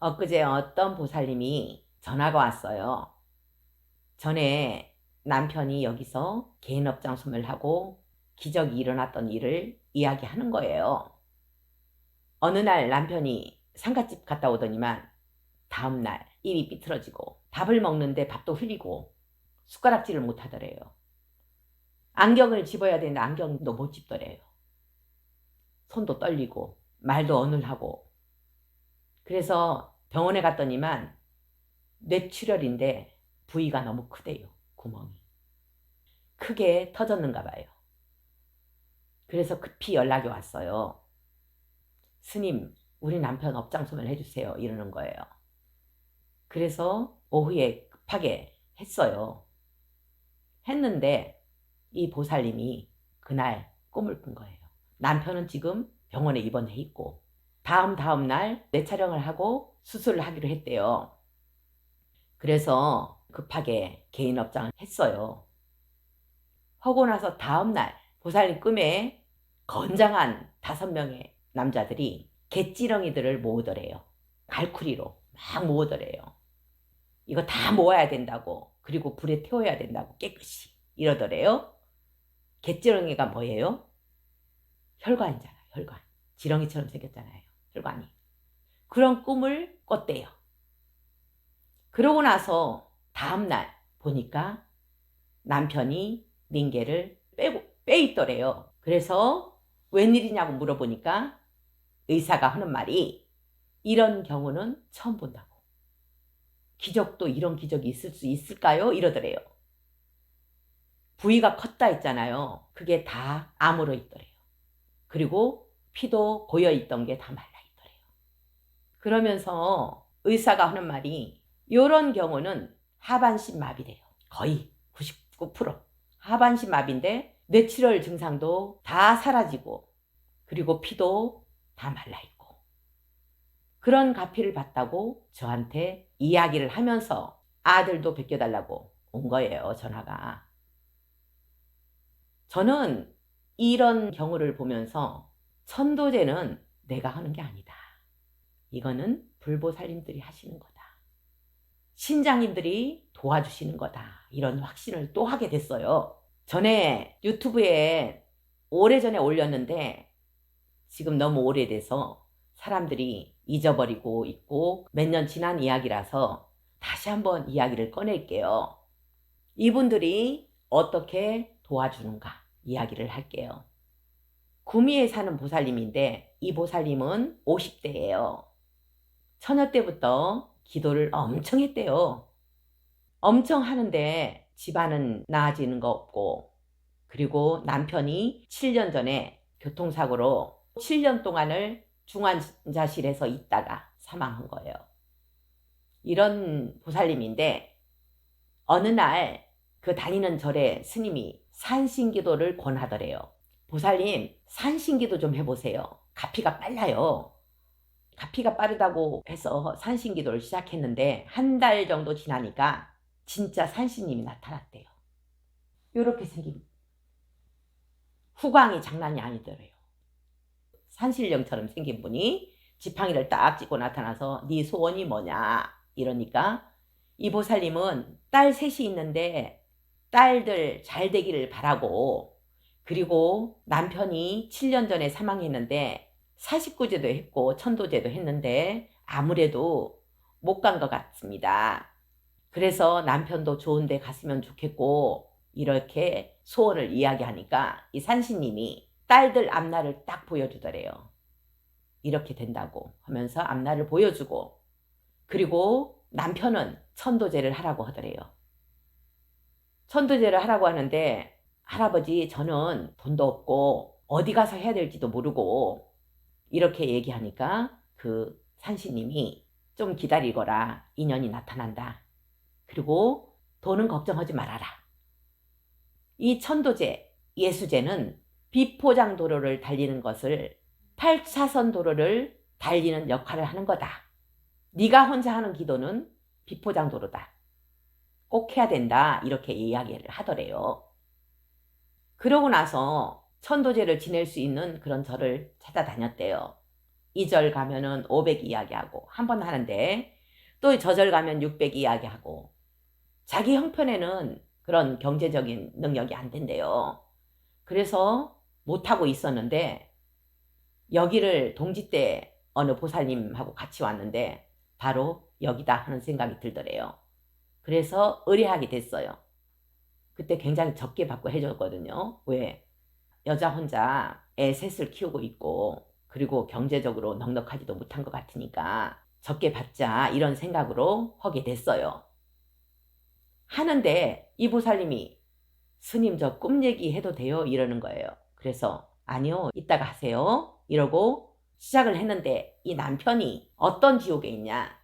엊그제 어떤 보살님이 전화가 왔어요. 전에 남편이 여기서 개인업장 소멸하고 기적이 일어났던 일을 이야기하는 거예요. 어느 날 남편이 상갓집 갔다 오더니만 다음날 입이 삐뚤어지고 밥을 먹는데 밥도 흘리고 숟가락질을 못 하더래요. 안경을 집어야 되는데 안경도 못 집더래요. 손도 떨리고 말도 어눌하고 그래서 병원에 갔더니만 뇌출혈인데 부위가 너무 크대요. 구멍이. 크게 터졌는가 봐요. 그래서 급히 연락이 왔어요. 스님, 우리 남편 업장 소멸 해주세요. 이러는 거예요. 그래서 오후에 급하게 했어요. 했는데 이 보살님이 그날 꿈을 꾼 거예요. 남편은 지금 병원에 입원해 있고 다음 다음 날 뇌촬영을 하고 수술을 하기로 했대요. 그래서 급하게 개인 업장을 했어요. 하고 나서 다음 날 보살님 꿈에 건장한 다섯 명의 남자들이 개찌렁이들을 모으더래요. 갈쿠리로 막 모으더래요. 이거 다 모아야 된다고 그리고 불에 태워야 된다고 깨끗이 이러더래요. 개찌렁이가 뭐예요? 혈관이잖아요. 혈관. 지렁이처럼 생겼잖아요. 혈관이. 그런 꿈을 꿨대요. 그러고 나서 다음날 보니까 남편이 링게를 빼고 빼 있더래요. 그래서 웬일이냐고 물어보니까 의사가 하는 말이 이런 경우는 처음 본다고. 기적도 이런 기적이 있을 수 있을까요? 이러더래요. 부위가 컸다 했잖아요. 그게 다 암으로 있더래요. 그리고 피도 고여 있던 게 다 말라 있더래요. 그러면서 의사가 하는 말이 이런 경우는 하반신 마비래요. 거의 99% 하반신 마비인데 뇌출혈 증상도 다 사라지고 그리고 피도 다 말라 있고 그런 가피를 받다고 저한테 이야기를 하면서 아들도 베껴달라고 온 거예요 전화가. 저는 이런 경우를 보면서 천도제는 내가 하는 게 아니다. 이거는 불보살님들이 하시는 거다. 신장님들이 도와주시는 거다. 이런 확신을 또 하게 됐어요. 전에 유튜브에 오래전에 올렸는데 지금 너무 오래돼서 사람들이 잊어버리고 있고 몇 년 지난 이야기라서 다시 한번 이야기를 꺼낼게요. 이분들이 어떻게 도와주는가 이야기를 할게요. 구미에 사는 보살님인데 이 보살님은 50대예요. 처녀 때부터 기도를 엄청 했대요. 엄청 하는데 집안은 나아지는 거 없고 그리고 남편이 7년 전에 교통사고로 7년 동안을 중환자실에서 있다가 사망한 거예요. 이런 보살님인데 어느 날 그 다니는 절에 스님이 산신기도를 권하더래요. 보살님 산신기도 좀 해보세요. 가피가 빨라요. 가피가 빠르다고 해서 산신기도를 시작했는데 한 달 정도 지나니까 진짜 산신님이 나타났대요. 이렇게 생긴 후광이 장난이 아니더래요. 산신령처럼 생긴 분이 지팡이를 딱 짚고 나타나서 네 소원이 뭐냐 이러니까 이 보살님은 딸 셋이 있는데 딸들 잘 되기를 바라고 그리고 남편이 7년 전에 사망했는데 49제도 했고 천도제도 했는데 아무래도 못 간 것 같습니다. 그래서 남편도 좋은 데 갔으면 좋겠고 이렇게 소원을 이야기하니까 이 산신님이 딸들 앞날을 딱 보여주더래요. 이렇게 된다고 하면서 앞날을 보여주고 그리고 남편은 천도제를 하라고 하더래요. 천도제를 하라고 하는데 할아버지 저는 돈도 없고 어디 가서 해야 될지도 모르고 이렇게 얘기하니까 그 산신님이 좀 기다리거라 인연이 나타난다. 그리고 돈은 걱정하지 말아라. 이 천도제, 예수제는 비포장 도로를 달리는 것을 8차선 도로를 달리는 역할을 하는 거다. 네가 혼자 하는 기도는 비포장 도로다. 꼭 해야 된다. 이렇게 이야기를 하더래요. 그러고 나서 천도제를 지낼 수 있는 그런 절을 찾아다녔대요. 이 절 가면은 500 이야기하고 한 번 하는데 또 저 절 가면 600 이야기하고 자기 형편에는 그런 경제적인 능력이 안 된대요. 그래서 못하고 있었는데 여기를 동지 때 어느 보살님하고 같이 왔는데 바로 여기다 하는 생각이 들더래요. 그래서 의뢰하게 됐어요. 그때 굉장히 적게 받고 해줬거든요. 왜? 여자 혼자 애 셋을 키우고 있고 그리고 경제적으로 넉넉하지도 못한 것 같으니까 적게 받자 이런 생각으로 하게 됐어요. 하는데 이 보살님이 스님 저 꿈 얘기 해도 돼요? 이러는 거예요. 그래서 아니요 이따가 하세요 이러고 시작을 했는데 이 남편이 어떤 지옥에 있냐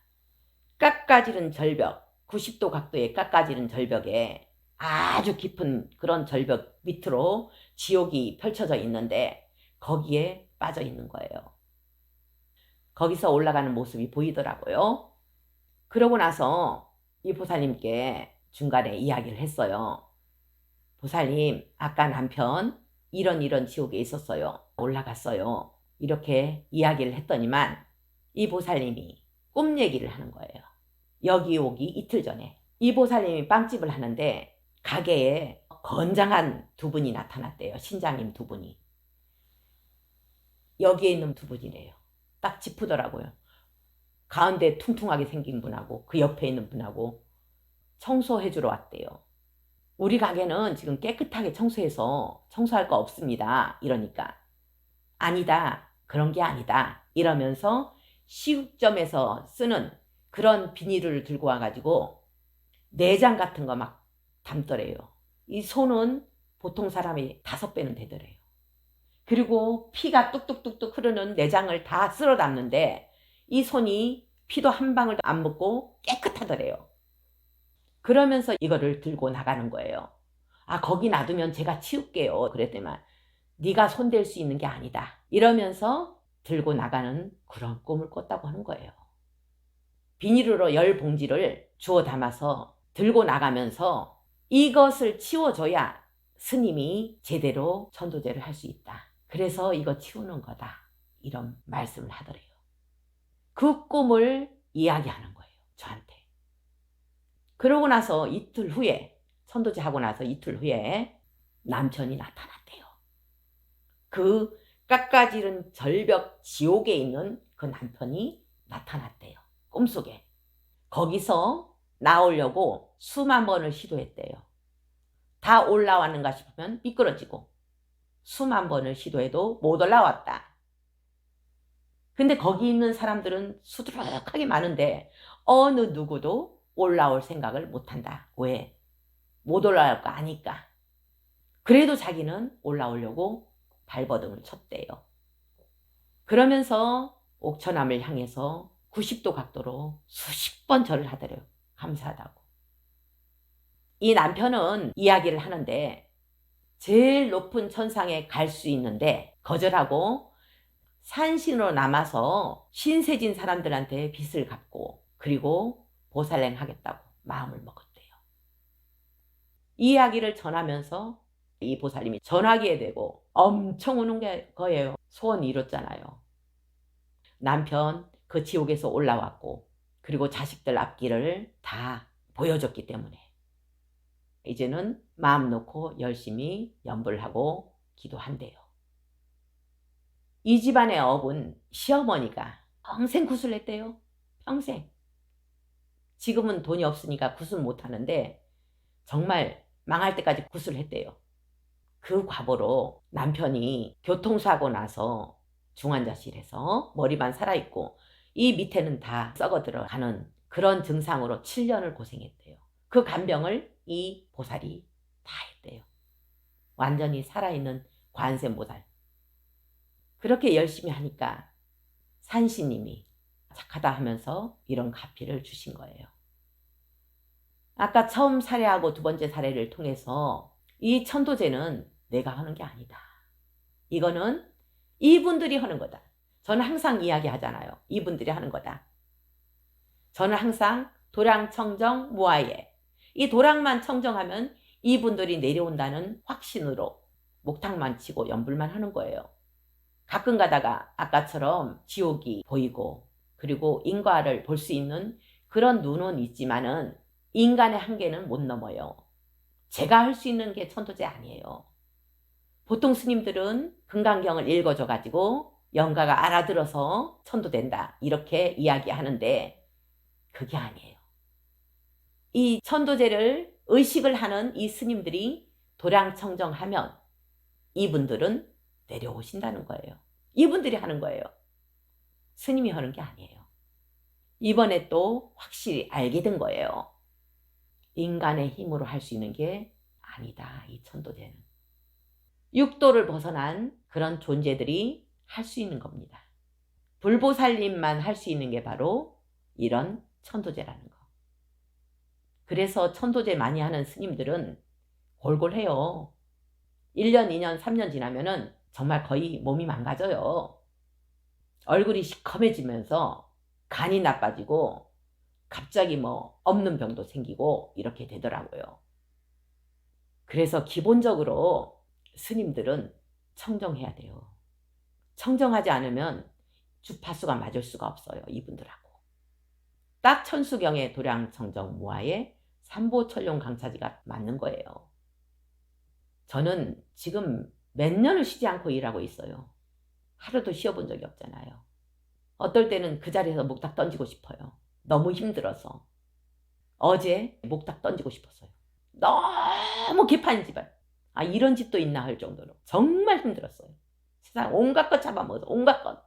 깎아지른 절벽 90도 각도의 깎아지른 절벽에 아주 깊은 그런 절벽 밑으로 지옥이 펼쳐져 있는데 거기에 빠져 있는 거예요. 거기서 올라가는 모습이 보이더라고요. 그러고 나서 이 보살님께 중간에 이야기를 했어요. 보살님, 아까 남편 이런 이런 지옥에 있었어요. 올라갔어요. 이렇게 이야기를 했더니만 이 보살님이 꿈 얘기를 하는 거예요. 여기 오기 이틀 전에 이 보살님이 빵집을 하는데 가게에 건장한 두 분이 나타났대요. 신장님 두 분이. 여기에 있는 두 분이래요. 딱 짚으더라고요. 가운데 퉁퉁하게 생긴 분하고 그 옆에 있는 분하고 청소해 주러 왔대요. 우리 가게는 지금 깨끗하게 청소해서 청소할 거 없습니다. 이러니까 아니다. 그런 게 아니다. 이러면서 시국점에서 쓰는 그런 비닐을 들고 와가지고 내장 같은 거 막 담더래요. 이 손은 보통 사람이 다섯 배는 되더래요. 그리고 피가 뚝뚝뚝뚝 흐르는 내장을 다 쓸어 담는데 이 손이 피도 한 방울도 안 묻고 깨끗하더래요. 그러면서 이거를 들고 나가는 거예요. 아 거기 놔두면 제가 치울게요. 그랬더니만 네가 손댈 수 있는 게 아니다. 이러면서 들고 나가는 그런 꿈을 꿨다고 하는 거예요. 비닐으로 열 봉지를 주워 담아서 들고 나가면서 이것을 치워줘야 스님이 제대로 천도제를 할 수 있다. 그래서 이거 치우는 거다. 이런 말씀을 하더래요. 그 꿈을 이야기하는 거예요. 저한테. 그러고 나서 이틀 후에 천도제 하고 나서 이틀 후에 남편이 나타났대요. 그 깎아지른 절벽 지옥에 있는 그 남편이 나타났대요. 꿈속에. 거기서 나오려고 수만 번을 시도했대요. 다 올라왔는가 싶으면 미끄러지고 수만 번을 시도해도 못 올라왔다. 근데 거기 있는 사람들은 수두룩하게 많은데 어느 누구도 올라올 생각을 못한다. 왜? 못 올라올 거 아니까. 그래도 자기는 올라오려고 발버둥을 쳤대요. 그러면서 옥천암을 향해서 90도 각도로 수십 번 절을 하더래요. 감사하다고. 이 남편은 이야기를 하는데 제일 높은 천상에 갈 수 있는데 거절하고 산신으로 남아서 신세진 사람들한테 빚을 갚고 그리고 보살행 하겠다고 마음을 먹었대요. 이 이야기를 전하면서 이 보살님이 전화기에 대고 엄청 우는 게 거예요. 소원 이뤘잖아요. 남편 그 지옥에서 올라왔고 그리고 자식들 앞길을 다 보여줬기 때문에 이제는 마음 놓고 열심히 연불 하고 기도한대요. 이 집안의 업은 시어머니가 평생 구슬 했대요. 평생. 지금은 돈이 없으니까 구슬 못하는데 정말 망할 때까지 구슬 했대요. 그 과보로 남편이 교통사고 나서 중환자실에서 머리만 살아있고 이 밑에는 다 썩어 들어가는 그런 증상으로 7년을 고생했대요. 그 간병을 이 보살이 다 했대요. 완전히 살아있는 관세보살. 그렇게 열심히 하니까 산신님이 착하다 하면서 이런 가피를 주신 거예요. 아까 처음 사례하고 두 번째 사례를 통해서 이 천도제는 내가 하는 게 아니다. 이거는 이분들이 하는 거다. 저는 항상 이야기하잖아요. 이분들이 하는 거다. 저는 항상 도량 청정 무아예 이 도량만 청정하면 이분들이 내려온다는 확신으로 목탁만 치고 연불만 하는 거예요. 가끔 가다가 아까처럼 지옥이 보이고 그리고 인과를 볼 수 있는 그런 눈은 있지만은 인간의 한계는 못 넘어요. 제가 할 수 있는 게 천도제 아니에요. 보통 스님들은 금강경을 읽어줘 가지고 영가가 알아들어서 천도된다 이렇게 이야기하는데 그게 아니에요. 이 천도제를 의식을 하는 이 스님들이 도량청정하면 이분들은 내려오신다는 거예요. 이분들이 하는 거예요. 스님이 하는 게 아니에요. 이번에 또 확실히 알게 된 거예요. 인간의 힘으로 할 수 있는 게 아니다. 이 천도제는. 육도를 벗어난 그런 존재들이 할 수 있는 겁니다. 불보살님만 할 수 있는 게 바로 이런 천도제라는 거. 그래서 천도제 많이 하는 스님들은 골골해요. 1년, 2년, 3년 지나면은 정말 거의 몸이 망가져요. 얼굴이 시커매지면서 간이 나빠지고 갑자기 뭐 없는 병도 생기고 이렇게 되더라고요. 그래서 기본적으로 스님들은 청정해야 돼요. 청정하지 않으면 주파수가 맞을 수가 없어요. 이분들하고. 딱 천수경의 도량청정 무아의 삼보철용 강차지가 맞는 거예요. 저는 지금 몇 년을 쉬지 않고 일하고 있어요. 하루도 쉬어본 적이 없잖아요. 어떨 때는 그 자리에서 목탁 던지고 싶어요. 너무 힘들어서. 어제 목탁 던지고 싶었어요. 너무 개판 집안. 아, 이런 집도 있나 할 정도로. 정말 힘들었어요. 세상 온갖 것 잡아먹어서 온갖 것.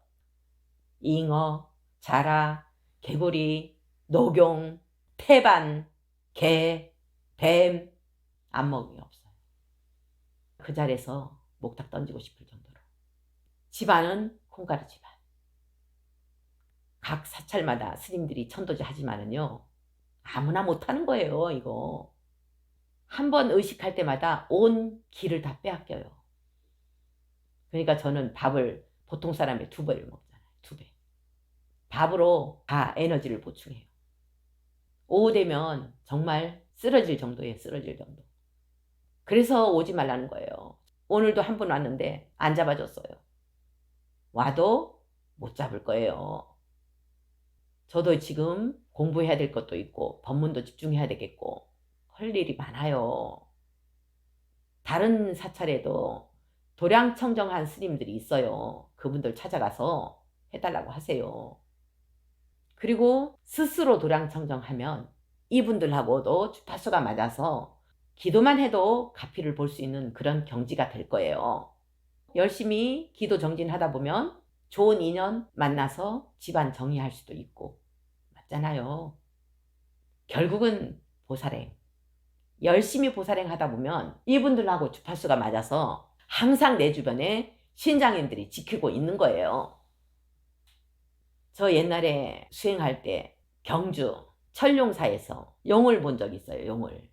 잉어, 자라, 개구리, 녹용, 태반, 개, 뱀, 안 먹은 게 없어요. 그 자리에서 목탁 던지고 싶을 정도로. 집안은 콩가루 집안. 각 사찰마다 스님들이 천도제 하지만은요, 아무나 못하는 거예요, 이거. 한 번 의식할 때마다 온 기를 다 빼앗겨요. 그러니까 저는 밥을 보통 사람의 두 배를 먹잖아요, 두 배. 밥으로 다 에너지를 보충해요. 오후 되면 정말 쓰러질 정도에 쓰러질 정도. 그래서 오지 말라는 거예요. 오늘도 한 분 왔는데 안 잡아줬어요. 와도 못 잡을 거예요. 저도 지금 공부해야 될 것도 있고 법문도 집중해야 되겠고 할 일이 많아요. 다른 사찰에도 도량 청정한 스님들이 있어요. 그분들 찾아가서 해달라고 하세요. 그리고 스스로 도량 청정하면 이분들하고도 주파수가 맞아서 기도만 해도 가피를 볼 수 있는 그런 경지가 될 거예요. 열심히 기도 정진하다 보면 좋은 인연 만나서 집안 정리할 수도 있고 맞잖아요. 결국은 보살행. 열심히 보살행 하다 보면 이분들하고 주파수가 맞아서 항상 내 주변에 신장인들이 지키고 있는 거예요. 저 옛날에 수행할 때 경주 철룡사에서 용을 본적 있어요. 용을.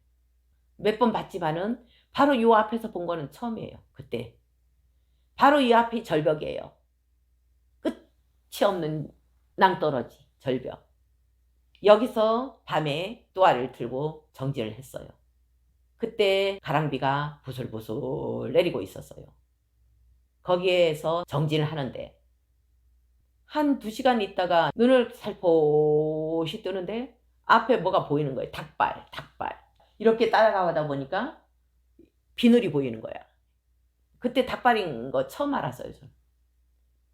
몇 번 봤지만은 바로 요 앞에서 본 거는 처음이에요. 그때. 바로 이 앞이 절벽이에요. 끝이 없는 낭떠러지 절벽. 여기서 밤에 또아를 들고 정지를 했어요. 그때 가랑비가 부슬부슬 내리고 있었어요. 거기에서 정진을 하는데 한 두 시간 있다가 눈을 살포시 뜨는데 앞에 뭐가 보이는 거예요. 닭발, 닭발. 이렇게 따라가다 보니까 비늘이 보이는 거야. 그때 닭발인 거 처음 알았어요. 저는.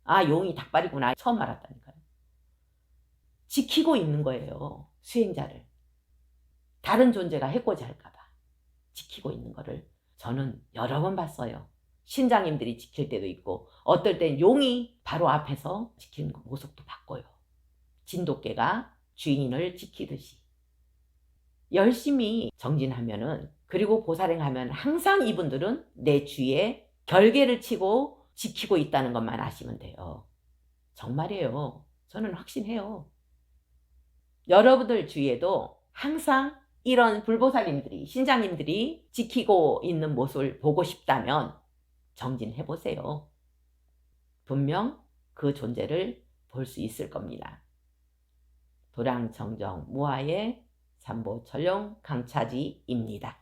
아 용이 닭발이구나 처음 알았다니까요. 지키고 있는 거예요. 수행자를. 다른 존재가 해코지 할까봐. 지키고 있는 거를 저는 여러 번 봤어요. 신장님들이 지킬 때도 있고 어떨 땐 용이 바로 앞에서 지키는 모습도 봤고요. 진돗개가 주인을 지키듯이 열심히 정진하면은 그리고 보살행하면 항상 이분들은 내 주위에 결계를 치고 지키고 있다는 것만 아시면 돼요. 정말이에요. 저는 확신해요. 여러분들 주위에도 항상 이런 불보살님들이, 신장님들이 지키고 있는 모습을 보고 싶다면 정진해 보세요. 분명 그 존재를 볼 수 있을 겁니다. 도량정정 무아의 삼보철룡 강차지입니다.